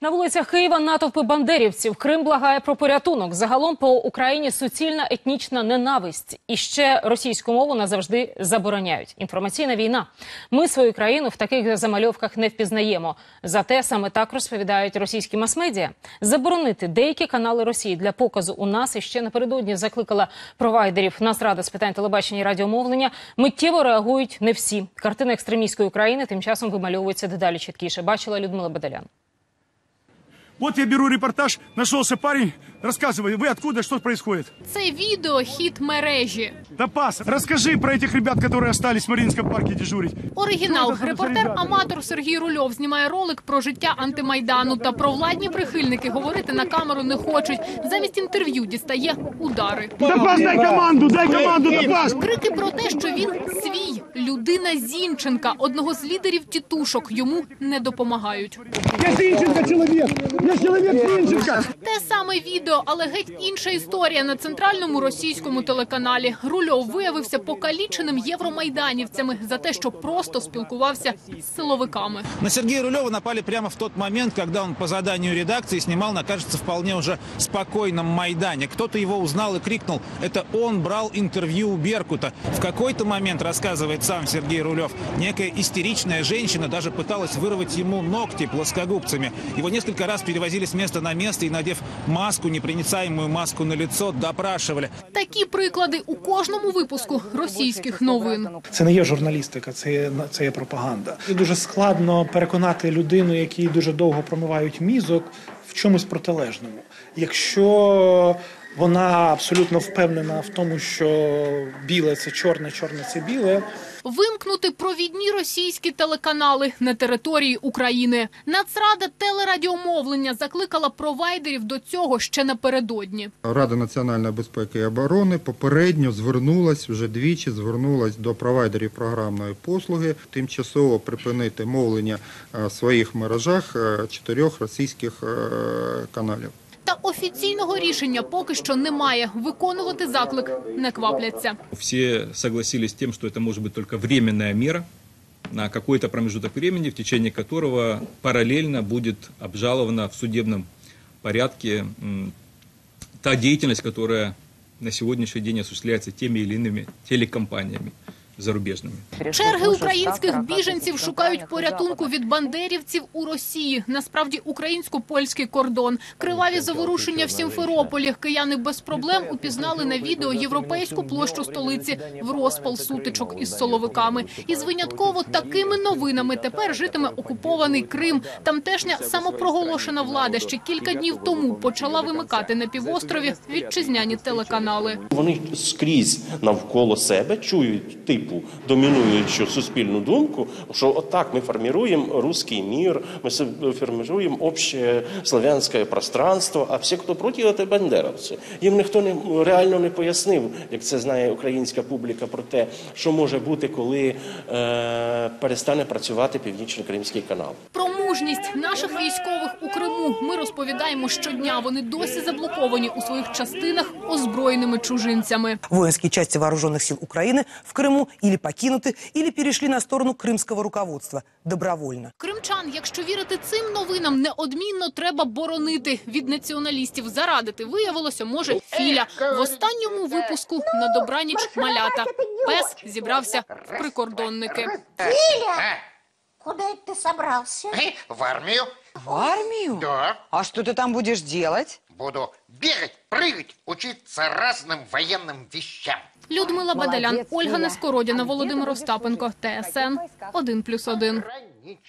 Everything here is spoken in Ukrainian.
На вулицях Києва натовпи бандерівців. Крим благає про порятунок. Загалом по Україні суцільна етнічна ненависть. І ще російську мову назавжди забороняють. Інформаційна війна. Ми свою країну в таких замальовках не впізнаємо. Зате саме так розповідають російські мас-медіа. Заборонити деякі канали Росії для показу у нас і ще напередодні закликала провайдерів Нацрада з питань телебачення і радіомовлення. Миттєво реагують не всі. Картина екстремістської України тим часом вимальовується дедалі чіткіше. Бачила Людмила Бадалян. Вот я беру репортаж, нашелся парень, рассказывай, вы откуда, что происходит? Це відео хіт мережі. Да пас, расскажи про этих ребят, которые остались в Мариинском парке дежурить. Оригінал Що це за репортер ребята? аматор Сергій Рульов знімає ролик про життя антимайдану. Та провладні прихильники говорити на камеру не хочуть. Замість інтерв'ю дістає удари. Да пас, дай команду, дай команду, да пас! Крики про те, що він свій людина Зінченка, одного з лідерів тітушок, йому не допомагають. Я Зінченка чоловік, я чоловік Зинченко! Те саме відео, але геть інша історія на центральному російському телеканалі. Рульов виявився покаліченим євромайданівцями за те, що просто спілкувався з силовиками. На Сергея Рулева напали прямо в тот момент, когда он по заданию редакции снимал на, кажется, вполне уже спокойном Майдане. Кто-то его узнал и крикнул, это он брал интервью у Беркута. В какой-то момент, рассказывает сам Сергей Рулев, некая истеричная женщина даже пыталась вырвать ему ногти плоскогубцами. Его несколько раз перевозили с места на место и, надев маску, непроницаемую маску на лицо, допрашивали. Такі приклади у кожному випуску російських новин. Це не є журналістика, це є, це є пропаганда. І дуже складно переконати людину, якій дуже довго промивають мізок, в чомусь протилежному. Якщо вона абсолютно впевнена в тому, що біле це чорне, чорне це біле. Вимкнути провідні російські телеканали на території України. Нацрада телерадіомовлення закликала провайдерів до цього ще напередодні. Рада національної безпеки і оборони попередньо звернулась вже двічі звернулась до провайдерів програмної послуги тимчасово припинити мовлення е, в своїх мережах е, чотирьох російських е, каналів. Та офіційного рішення поки що немає. Виконувати заклик не квапляться. Все согласились с тем, что это может быть только временная мера на какой-то промежуток времени, в течение которого параллельно будет обжалована в судебном порядке м, та деятельность, которая на сегодняшний день осуществляется теми или иными телекомпаниями зарубежными. Черги українських біженців шукають порятунку від бандерівців у Росії. Насправді українсько-польський кордон. Криваві заворушення в Сімферополі. Кияни без проблем упізнали на відео європейську площу столиці в розпал сутичок із соловиками. Із винятково такими новинами тепер житиме окупований Крим. Тамтешня самопроголошена влада ще кілька днів тому почала вимикати на півострові вітчизняні телеканали. Вони скрізь навколо себе чують типу домінуючу суспільну думку, що отак ми формуємо русський мір, ми формуємо обще славянське пространство, а всі, хто проти, це бандеровці. Їм ніхто не реально не пояснив, як це знає українська публіка, про те, що може бути, коли е, перестане працювати північно-кримський канал Про мужність наших військових у Криму ми розповідаємо щодня. Вони досі заблоковані у своїх частинах озброєними чужинцями. Воинские части вооруженных сил Украины в Крыму или покинуты, или перешли на сторону крымского руководства добровольно. Кримчан, якщо вірити цим новинам, неодмінно треба боронити від націоналістів. Зарадити виявилося, може Філя в останньому випуску на добраніч малята. Пес зібрався в прикордонники. Куда это ты собрался? В армию. В армию? Да. А что ты там будешь делать? Буду бегать, прыгать, учиться разным военным вещам. Людмила Бадалян, Ольга Нескородіна, Володимир Остапенко, ТСН 1+,1. Гранич.